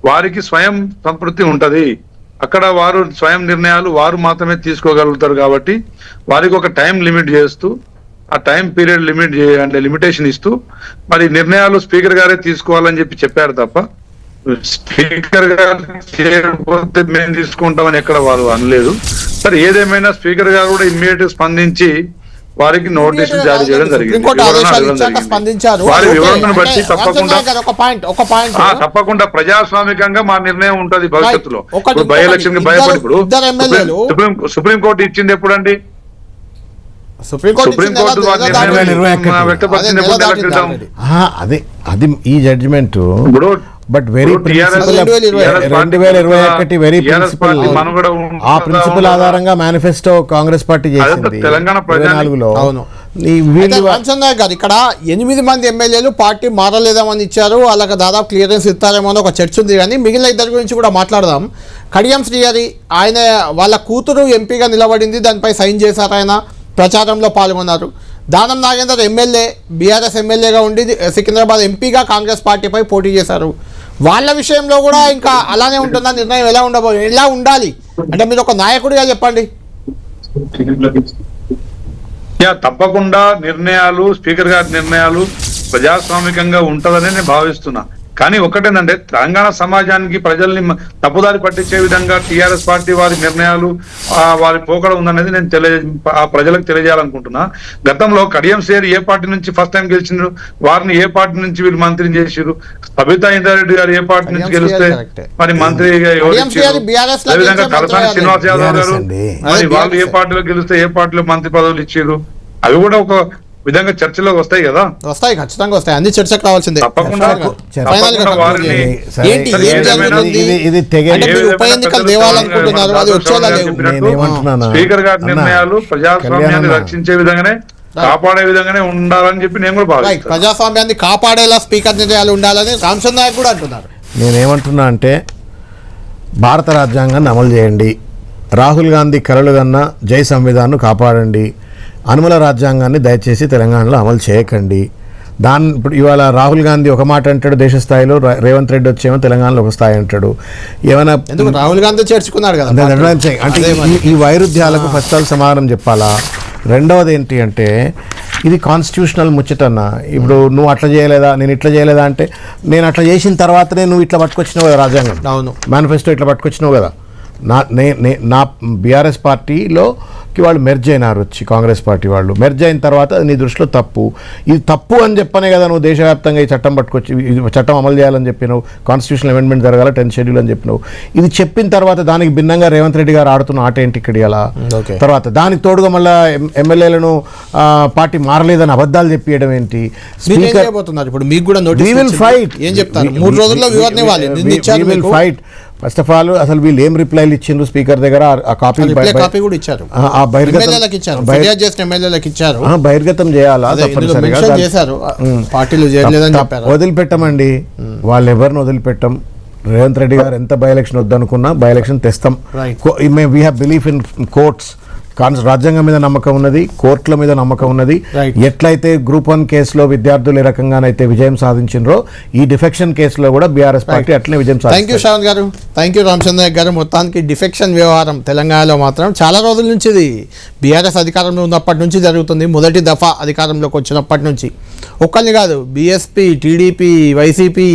Speaker 12: వారికి స్వయం సంతృప్తి ఉంటది. అక్కడ వారు స్వయం నిర్ణయాలు వారు మాత్రమే తీసుకోగలుగుతారు కాబట్టి వారికి ఒక టైం లిమిట్ చేస్తూ ఆ టైం పీరియడ్ లిమిట్ అంటే లిమిటేషన్ ఇస్తూ మరి నిర్ణయాలు స్పీకర్ గారే తీసుకోవాలని చెప్పి చెప్పారు తప్ప స్పీకర్ గారు చేయకపోతే మేము తీసుకుంటామని ఎక్కడ వారు అనలేదు. సరే ఏదేమైనా స్పీకర్ గారు కూడా ఇమ్మీడియట్ స్పందించి వారికి నోటీసులు జారీ చేయడం జరిగింది.
Speaker 1: సుప్రీంకోర్టు
Speaker 12: వారి. వివరణను బట్టి తప్పకుండా
Speaker 1: రామచంద్రరావు గారు ఒక పాయింట్ ఒక పాయింట్.
Speaker 12: ఆ, తప్పకుండా ప్రజాస్వామికంగా మా నిర్ణయం ఉంటది భవిష్యత్తులో. ఇప్పుడు బై.
Speaker 1: ఎలక్షన్కి
Speaker 12: భయపడి ఇప్పుడు
Speaker 1: ఎమ్మెల్యేలు.
Speaker 12: సుప్రీం సుప్రీం కోర్టు ఇచ్చింది ఎప్పుడండి?
Speaker 1: సుప్రీంకోర్టు.
Speaker 12: వ్యక్తపరిచింది ఎప్పుడు
Speaker 1: నెల
Speaker 12: క్రితం.
Speaker 11: అది అది ఈ జడ్జిమెంట్.
Speaker 12: ఇప్పుడు
Speaker 11: బట్ వెరీ ప్రిన్సిపల్
Speaker 1: రెండు వేల ఇరవై
Speaker 11: ఒకటి వెరీ ప్రిన్సిపల్ ఆ ప్రిన్సిపల్? ఆధారంగా మేనిఫెస్టో కాంగ్రెస్ పార్టీ చేసింది.
Speaker 12: తెలంగాణ
Speaker 11: నాలుగులో.
Speaker 1: అవును. రామచంద్రరావు గారు ఇక్కడ ఎనిమిది మంది ఎమ్మెల్యేలు పార్టీ మారలేదామని ఇచ్చారు. వాళ్ళకి దాదాపు క్లియరెన్స్ ఇస్తారేమో అని ఒక చర్చ ఉంది. కానీ మిగిలిన ఇద్దరి గురించి కూడా మాట్లాడదాం. కడియం శ్రీహరి ఆయన వాళ్ళ కూతురు ఎంపీగా నిలబడింది. దానిపై సైన్ చేశారు ఆయన. ప్రచారంలో పాల్గొన్నారు. దానం నాగేందర్ ఎమ్మెల్యే బీఆర్ఎస్ ఎమ్మెల్యేగా ఉండి సికింద్రాబాద్ ఎంపీగా కాంగ్రెస్ పార్టీపై పోటీ చేశారు. వాళ్ళ విషయంలో కూడా ఇంకా అలానే ఉంటుందా? నిర్ణయం ఎలా ఉండబో ఎలా ఉండాలి? అంటే మీరు ఒక నాయకుడిగా చెప్పండి.
Speaker 12: తప్పకుండా నిర్ణయాలు స్పీకర్ గారి నిర్ణయాలు ప్రజాస్వామికంగా ఉంటదని నేను భావిస్తున్నా. కానీ ఒకటేనంటే తెలంగాణ సమాజానికి ప్రజల్ని తప్పుదారి పట్టించే విధంగా టిఆర్ఎస్ పార్టీ వారి నిర్ణయాలు ఆ, వారి పోకడ ఉందనేది నేను తెలియ ఆ ప్రజలకు తెలియజేయాలనుకుంటున్నా గతంలో కడియం సేర్ ఏ పార్టీ నుంచి ఫస్ట్ టైం గెలిచిండ్రు వారిని ఏ పార్టీ నుంచి వీళ్ళు మంత్రిని చేసిరు సబితా ఇంద్రారెడ్డి గారు ఏ పార్టీ నుంచి గెలిస్తే. మరి
Speaker 1: లో
Speaker 12: అదేవిధంగా కలసాని
Speaker 1: మంత్రి
Speaker 12: శ్రీనివాస్ యాదవ్ గారు. మరి
Speaker 1: అదే
Speaker 12: వాళ్ళు ఏ. పార్టీలో గెలిస్తే ఏ పార్టీలో మంత్రి పదవులు ఇచ్చారు అవి కూడా ఒక విధంగా చర్చలోకి వస్తాయి కదా?
Speaker 1: వస్తాయి ఖచ్చితంగా వస్తాయి. అన్ని చర్చకు రావాల్సిందే?
Speaker 12: స్పీకర్ గారి నిర్ణయాలు ప్రజాస్వామ్యాన్ని. రక్షించే విధంగానే కాపాడే విధంగానే ఉండాలని చెప్పి నేను కూడా భావిస్తాను
Speaker 1: ప్రజాస్వామ్యాన్ని కాపాడేలా స్పీకర్ నిర్ణయాలు ఉండాలని రామచంద్ర నాయక్ కూడా అంటున్నారు.
Speaker 11: నేనేమంటున్నా అంటే భారత రాజ్యాంగాన్ని అమలు చేయండి. రాహుల్ గాంధీ కలలు కన్నా జై సంవిధాన్ను కాపాడండి. అనుమల రాజ్యాంగాన్ని దయచేసి తెలంగాణలో అమలు చేయకండి. దాని ఇప్పుడు ఇవాళ రాహుల్ గాంధీ ఒక మాట అంటాడు దేశ స్థాయిలో రేవంత్ రెడ్డి వచ్చేమో తెలంగాణలో ఒక స్థాయి అంటాడు. ఏమైనా
Speaker 1: రాహుల్ గాంధీ చేర్చుకున్నాడు కదా
Speaker 11: అంటే. ఈ- ఈ వైరుధ్యాలకు ఫస్ట్ ఆల్ సమాధానం చెప్పాలా? రెండవది ఏంటి అంటే ఇది కాన్స్టిట్యూషనల్ ముచ్చటన్న. ఇప్పుడు నువ్వు అట్లా చేయలేదా నేను ఇట్లా చేయలేదా అంటే నేను అట్లా చేసిన తర్వాతనే నువ్వు ఇట్లా పట్టుకొచ్చినావు కదా రాజ్యాంగం.
Speaker 1: అవును.
Speaker 11: మేనిఫెస్టో ఇట్లా పట్టుకొచ్చినావు కదా. నా నే నే- నా బీఆర్ఎస్ పార్టీలోకి వాళ్ళు మెర్జ్ అయినారు వచ్చి కాంగ్రెస్ పార్టీ వాళ్ళు. మెర్జ్ అయిన తర్వాత అది నీ దృష్టిలో తప్పు. ఇది తప్పు అని చెప్పనే కదా నువ్వు దేశవ్యాప్తంగా ఈ చట్టం పట్టుకొచ్చి ఇది చట్టం అమలు చేయాలని చెప్పినావు. కాన్స్టిట్యూషనల్ అమెండ్మెంట్ జరగాల టెన్త్ షెడ్యూల్ అని చెప్పినావు. ఇది చెప్పిన తర్వాత దానికి భిన్నంగా రేవంత్ రెడ్డి గారు ఆడుతున్న ఆట ఏంటి ఇక్కడ ఇలా. తర్వాత దానికి తోడుగా మళ్ళీ ఎమ్మెల్యేలను పార్టీ మారలేదని అబద్ధాలు చెప్పేయడం ఏంటి? స్పీకర్
Speaker 1: ఇప్పుడు మీకు కూడా
Speaker 11: fight.
Speaker 1: ఏం చెప్తారు?
Speaker 11: We-
Speaker 1: మూడు రోజుల్లో వివరణ
Speaker 11: ఫస్ట్ ఆఫ్ ఆల్ అసలు వీళ్ళు ఏం రిప్లైలు ఇచ్చిండ్రు స్పీకర్ దగ్గర? ఆ- కాపీ
Speaker 1: కాపీ కూడా ఇచ్చారు.
Speaker 11: ఆ- బహిర్గతం-
Speaker 1: ఎమ్మెల్యేలకు ఇచ్చారు.
Speaker 11: బహిర్-
Speaker 1: ఫిర్యాదు చేసిన ఎమ్మెల్యేలకు ఇచ్చారు.
Speaker 11: ఆ, బహిర్గతం చేయాలా?
Speaker 1: చేశారు. పార్టీలు చేయలేదని
Speaker 11: తప్ప-
Speaker 1: చెప్పారు.
Speaker 11: వదిలిపెట్టమండి. వాళ్ళు ఎవరిని వదిలిపెట్టం? రేవంత్ రెడ్డి గారు ఎంత బై ఎలక్షన్ వద్దనుకున్నా బై ఎలక్షన్ తెస్తాం. We have belief in courts cons రాజ్యాంగం మీద నమ్మకం ఉన్నది కోర్టుల మీద నమ్మకం ఉన్నది. ఎట్లయితే గ్రూప్ వన్ కేసులో విద్యార్థులు ఏ రకంగానైతే విజయం సాధించినరో ఈ డిఫెక్షన్ కేసులో కూడా బీఆర్ఎస్ పార్టీ అట్లనే విజయం
Speaker 1: థ్యాంక్ యూ శ్రవణ్ గారు. థ్యాంక్ యూ రామచంద్ర గారు. మొత్తానికి డిఫెక్షన్ వ్యవహారం తెలంగాణలో మాత్రం చాలా రోజుల నుంచి ఇది. బీఆర్ఎస్ అధికారంలో ఉన్నప్పటి నుంచి జరుగుతుంది. మొదటి దఫా అధికారంలోకి వచ్చినప్పటి నుంచి. ఒక్కరిని కాదు బీఎస్పీ టీడీపీ వైసీపీ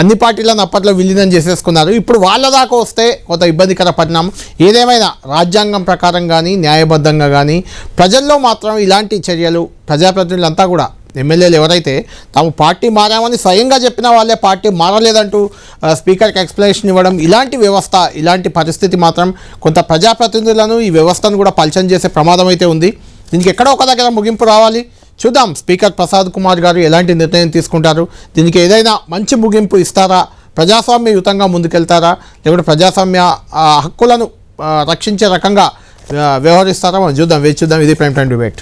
Speaker 1: అన్ని పార్టీలను అప్పట్లో విలీనం చేసేసుకున్నారు. ఇప్పుడు వాళ్ళ దాకా వస్తే కొంత ఇబ్బందికర పరిణామం. ఏదేమైనా రాజ్యాంగం ప్రకారం కానీ న్యాయబద్ధంగా కానీ ప్రజల్లో మాత్రం ఇలాంటి చర్యలు ప్రజాప్రతినిధులంతా కూడా ఎమ్మెల్యేలు ఎవరైతే తాము పార్టీ మారామని స్వయంగా చెప్పిన వాళ్ళే పార్టీ మారలేదంటూ స్పీకర్కి ఎక్స్ప్లెనేషన్ ఇవ్వడం ఇలాంటి వ్యవస్థ ఇలాంటి పరిస్థితి మాత్రం కొంత ప్రజాప్రతినిధులను ఈ వ్యవస్థను కూడా పలచం చేసే ప్రమాదం అయితే ఉంది. దీనికి ఎక్కడో ఒక దగ్గర ముగింపు రావాలి. చూద్దాం స్పీకర్ ప్రసాద్ కుమార్ గారు ఎలాంటి నిర్ణయం తీసుకుంటారు? దీనికి ఏదైనా మంచి ముగింపు ఇస్తారా? ప్రజాస్వామ్యయుతంగా ముందుకెళ్తారా? లేకుంటే ప్రజాస్వామ్య హక్కులను రక్షించే రకంగా వ్యవహరిస్తారా మనం చూద్దాం వేచి చూద్దాం ఇది ప్రైమ్ టైం డిబేట్